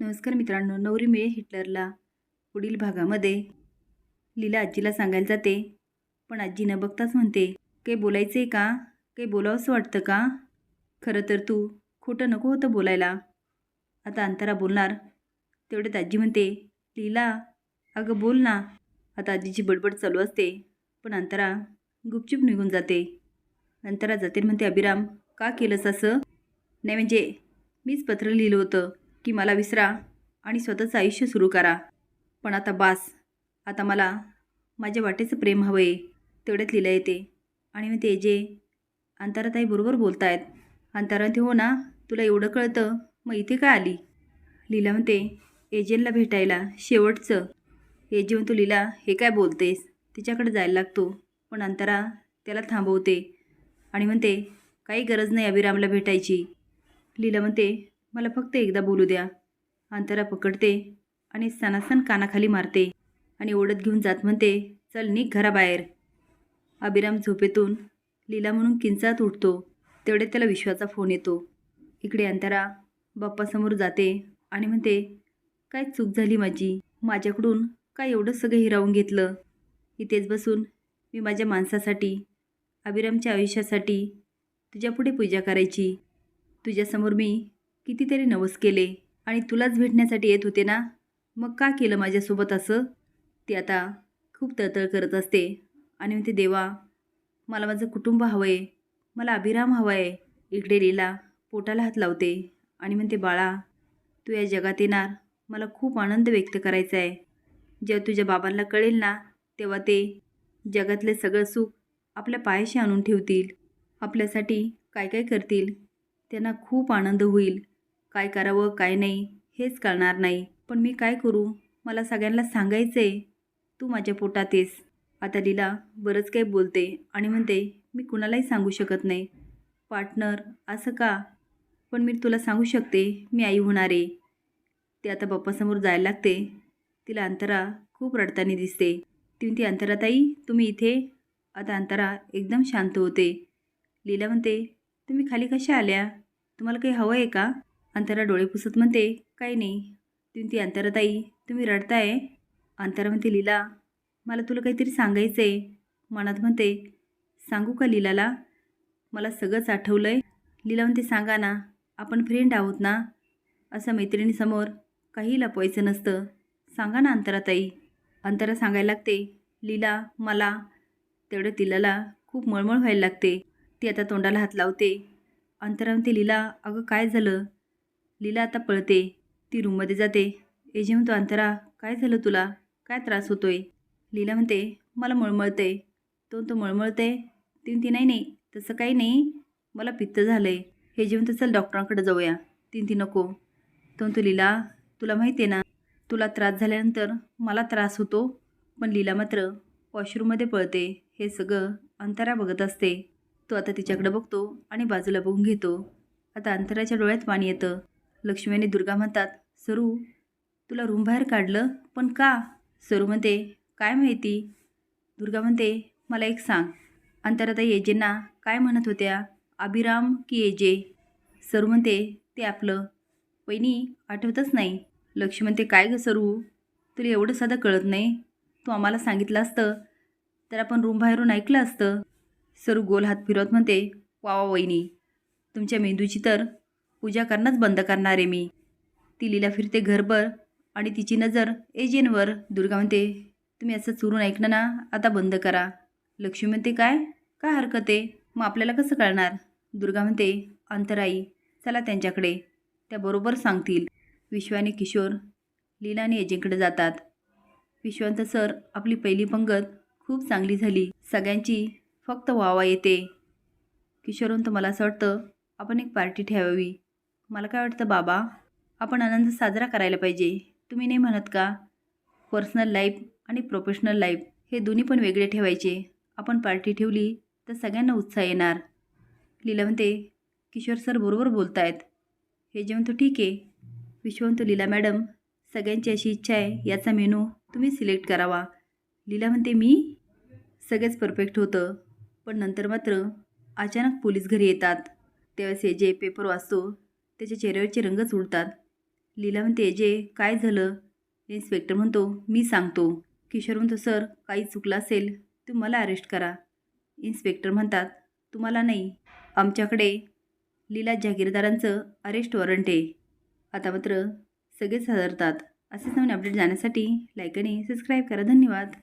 नमस्कार मित्रांनो नवरी मिळे हिटलरला. पुढील भागामध्ये लीला आजीला सांगायला जाते. पण आजी न बघताच म्हणते काही बोलायचं आहे का? काही बोलावंसं वाटतं का? खरं तर तू खोटं नको होतं बोलायला. आता अंतरा बोलणार. तेवढ्यात आजी म्हणते लीला अगं बोल ना. आता आजीची बडबड चालू असते पण अंतरा गुपचूप निघून जाते. अंतरा जाते म्हणते अभिराम का केलंस असं? नाही म्हणजे मीच पत्र लिहिलं होतं. की मला विसरा आणि स्वतःचं आयुष्य सुरू करा. पण आता बास आता मला माझ्या वाटेचं प्रेम हवं आहे तेवढ्यात लिहिलं येते. आणि मी ते जे अंतराताई बरोबर बोलतायत अंतरा ते हो ना तुला एवढं कळतं मग इथे काय आली? लिला म्हणते एजंटला भेटायला शेवटचं. एजे म्हणतो लीला हे काय बोलतेस? तिच्याकडे जायला लागतो. पण अंतरा त्याला थांबवते आणि म्हणते काही गरज नाही अभिरामला भेटायची. लीला म्हणते मला फक्त एकदा बोलू द्या. अंतरा पकडते आणि सणासण कानाखाली मारते आणि ओढत घेऊन जात म्हणते चल निघ घराबाहेर. अभिराम झोपेतून लीला म्हणून किंचात उठतो. तेवढे त्याला विश्वाचा फोन येतो. इकडे अंतरा बाप्पासमोर जाते आणि म्हणते काय चूक झाली माझी? माझ्याकडून काय एवढं सगळं हिरावून घेतलं? इथेच बसून मी माझ्या माणसासाठी अभिरामच्या आयुष्यासाठी तुझ्यापुढे पूजा करायची. तुझ्यासमोर मी कितीतरी नवस केले आणि तुलाच भेटण्यासाठी येत होते ना? मग का केलं माझ्यासोबत असं? ती आता खूप तळतळ करत असते. आणि म्हणते देवा मला माझं कुटुंब हवं आहे मला अभिराम हवा आहे इकडे लीला पोटाला हात लावते आणि म्हणते बाळा तू या जगात येणार. मला खूप आनंद व्यक्त करायचा आहे जेव्हा तुझ्या बाबांना कळेल ना तेव्हा ते जगातले सगळं सुख आपल्या पायाशी आणून ठेवतील. आपल्यासाठी काय काय करतील त्यांना खूप आनंद होईल. काय करावं काय नाही हेच कळणार नाही. पण मी काय करू? मला सगळ्यांना सांगायचं आहे तू माझ्या पोटात येस. आता लीला बरंच काही बोलते आणि म्हणते मी कुणालाही सांगू शकत नाही. पार्टनर असं का? पण मी तुला सांगू शकते मी आई होणार आहे. ते आता बाप्पासमोर जायला लागते. तिला अंतरा खूप रडताना दिसते. ती म्हणते अंतराताई तुम्ही इथे? आता अंतरा एकदम शांत होते. लीला म्हणते तुम्ही खाली कशा आल्या? तुम्हाला काही हवं आहे का? अंतरा डोळे पुसत म्हणते काही नाही. ती अंतराताई तुम्ही रडताय. अंतरा म्हणते लीला मला तुला काहीतरी सांगायचं आहे मनात म्हणते सांगू का लीलाला? मला सगळंच आठवलं आहे लीला म्हणते सांगा ना. आपण फ्रेंड आहोत ना? असं मैत्रिणीसमोर काही लपवायचं नसतं. सांगा ना अंतराताई. अंतरा सांगायला लागते लीला मला. तेवढं तिलाला खूप मळमळ व्हायला लागते. ती आता तोंडाला हात लावते. अंतरा म्हणते लीला अगं काय झालं? लीला आता पळते. ती रूममध्ये जाते. एजे म्हणतो अंतरा काय झालं तुला? काय त्रास होतोय? लीला म्हणते मला मळमळते तो तो मळमळते ती म्हणते नाही नाही तसं काही नाही. मला पित्त झालं आहे हे जे म्हणतो चल डॉक्टरांकडे जाऊया. तीन ती नको. तो म्हणतो लीला तुला माहिती आहे ना तुला त्रास झाल्यानंतर मला त्रास होतो पण लीला मात्र वॉशरूममध्ये पळते. हे सगळं अंतरा बघत असते. तो आता तिच्याकडे बघतो आणि बाजूला बघून घेतो. आता अंतराच्या डोळ्यात पाणी येतं. लक्ष्मी आणि दुर्गा म्हणतात सरू तुला रूम बाहेर काढलं? पण का? सरू म्हणते काय माहिती? दुर्गा म्हणते मला एक सांग. अंतराता येजेंना काय म्हणत होत्या? अभिराम की येजे? सरू म्हणते ते आपलं. वहिनी आठवतच नाही. लक्ष्मी म्हणते काय गं सरू? तुला एवढं साधं कळत नाही? तू आम्हाला सांगितलं असतं तर आपण रूम बाहेरून ऐकलं असतं. सरू गोल हात फिरवत म्हणते वा वा वहिनी. तुमच्या मेंदूची तर पूजा करणंच बंद करणार आहे मी. ती लीला फिरते घरभर आणि तिची नजर एजेंटवर. दुर्गा म्हणते तुम्ही असं चुरून ऐकणं ना आता बंद करा. लक्ष्मी म्हणते काय? काय हरकत आहे? मग आपल्याला कसं कळणार? दुर्गा म्हणते अंतराई चला त्यांच्याकडे. त्या बरोबर सांगतील. विश्वाने किशोर लीला आणि एजेंकडे जातात. विश्वांत सर आपली पहिली पंगत खूप चांगली झाली. सगळ्यांची फक्त वावा येते. किशोरवंत मला असं वाटतं आपण एक पार्टी ठेवावी. मला काय वाटतं बाबा? आपण आनंद साजरा करायला पाहिजे. तुम्ही नाही म्हणत का? पर्सनल लाईफ आणि प्रोफेशनल लाईफ हे दोन्ही पण वेगळे ठेवायचे. आपण पार्टी ठेवली तर सगळ्यांना उत्साह येणार. लीला म्हणते किशोर सर बरोबर बोलत आहेत हे जेवण म्हणतो ठीक आहे. विश्वंत लीला मॅडम सगळ्यांची अशी इच्छा आहे याचा मेनू तुम्ही सिलेक्ट करावा. लीला म्हणते मी? सगळेच परफेक्ट होतं. पण नंतर मात्र अचानक पोलीस घरी येतात. त्यावेळेस हे जे पेपर वाचतो त्याच्या चेहऱ्यावरचे रंगच उडतात लीला म्हणते जे काय झालं? इन्स्पेक्टर म्हणतो मी सांगतो. किशोर म्हणतो सर काही चुकलं असेल तू मला अरेस्ट करा. इन्स्पेक्टर म्हणतात तुम्हाला नाही आमच्याकडे लीला जागीरदारांचं अरेस्ट वॉरंट आहे. आता मात्र सगळेच हजरतात असेच नवीन अपडेट जाण्यासाठी लाईक आणि सबस्क्राईब करा. धन्यवाद.